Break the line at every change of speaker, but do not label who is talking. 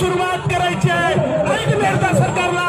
सुरुवात करायची आहे. सरकारला